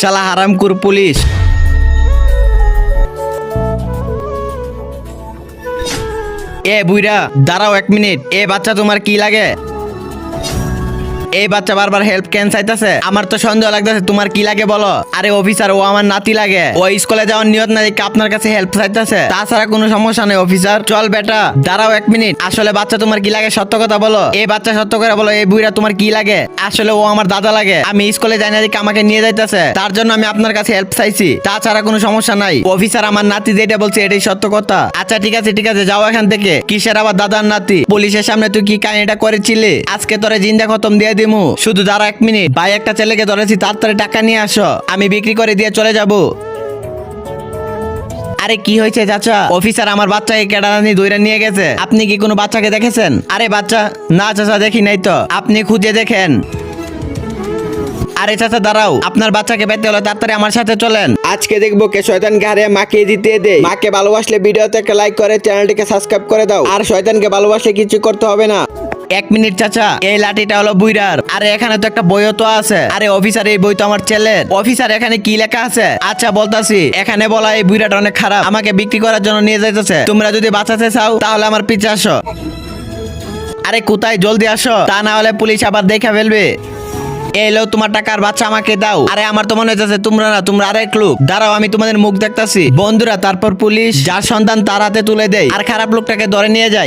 শালা হারামকুর পুলিশ। এ বুইরা দাঁড়াও এক মিনিট। এ বাচ্চা তোমার কি লাগে? এই বাচ্চা বারবার হেল্প কেন চাইতেছে। আমার তো সন্দেহ লাগতেছে, তোমার কি লাগে বলো? আরে অফিসার ও আমার নাতি লাগে। ও স্কুলে যাওয়ার নিয়ত না দেখে আপনার কাছে হেল্প চাইতেছে। তাছাড়া কোনো সমস্যা নেই অফিসার চল বেটা, দাঁড়াও এক মিনিট আসলে বাচ্চা তোমার কি লাগে সত্য কথা বলো। এই বাচ্চা সত্য করে বলো, এই বুইরা তোমার কি লাগে? আসলে ও আমার দাদা লাগে। আমি স্কুলে যাই না আমাকে নিয়ে যাইতেছে। তার জন্য আমি আপনার কাছে হেল্প চাইছি। তাছাড়া কোনো সমস্যা নাই। অফিসার আমার নাতি যেটা বলছে, এটাই সত্য কথা। আচ্ছা ঠিক আছে ঠিক আছে, যাও এখান থেকে। কিসের আবার দাদার নাতি? পুলিশের সামনে তুই কি কাহিনীটা করেছিলি? আজকে তোরে জিন্দা খতম দিয়ে দিমু। শুধু দাঁড়া এক মিনিট। ভাই, একটা ছেলেকে ধরেছি তাড়াতাড়ি টাকা নিয়ে আসো। আমি বিক্রি করে দিয়ে চলে যাব। আরে, কি হয়েছে চাচা? অফিসার আমার বাচ্চাকে কেডারানি দইরা নিয়ে গেছে। আপনি কি কোনো বাচ্চাকে দেখেছেন? আরে বাচ্চা, না চাচা, দেখি নাই তো। আপনি খুঁজে দেখেন। আরে চাচা, দাঁড়াও। আপনার বাচ্চাকে পেতে হলে তাড়াতাড়ি আমার সাথে চলেন। আজকে দেখব কে শয়তানকে হারে মাকে দিতে দে। মাকে ভালোবাসলে ভিডিওতে একটা লাইক করে, চ্যানেলটিকে সাবস্ক্রাইব করে দাও। আর শয়তানকে ভালোবাসলে কিছু করতে হবে না। এক মিনিট, চাচা। এই লাঠিটা হলো বুইরার। আরে, এখানে তো একটা বইও তো আছে। আরে, অফিসার, এই বই তো আমার ছেলের। অফিসার, এখানে কি লেখা আছে? আচ্ছা বলতাছি। এখানে বলা এই বুইরাটা অনেক খারাপ। আমাকে বিক্রি করার জন্য নিয়ে যাইতেছে। তোমরা যদি বাঁচাতে চাও, তাহলে আমার পিছে আসো। আরে, কোথায়? জলদি আসো। তা না হলে পুলিশ আবার দেখা ফেলবে। এলো তোমার টাকার বাচ্চা আমাকে দাও। আরে, আমার তো মনে হচ্ছে তোমরা না, তোমরা আরেক লোক। দাঁড়াও, আমি তোমাদের মুখ দেখতাছি। বন্ধুরা, তারপর পুলিশ, যার সন্তান তার হাতে তুলে দেয়। আর খারাপ লোকটাকে ধরে নিয়ে যায়।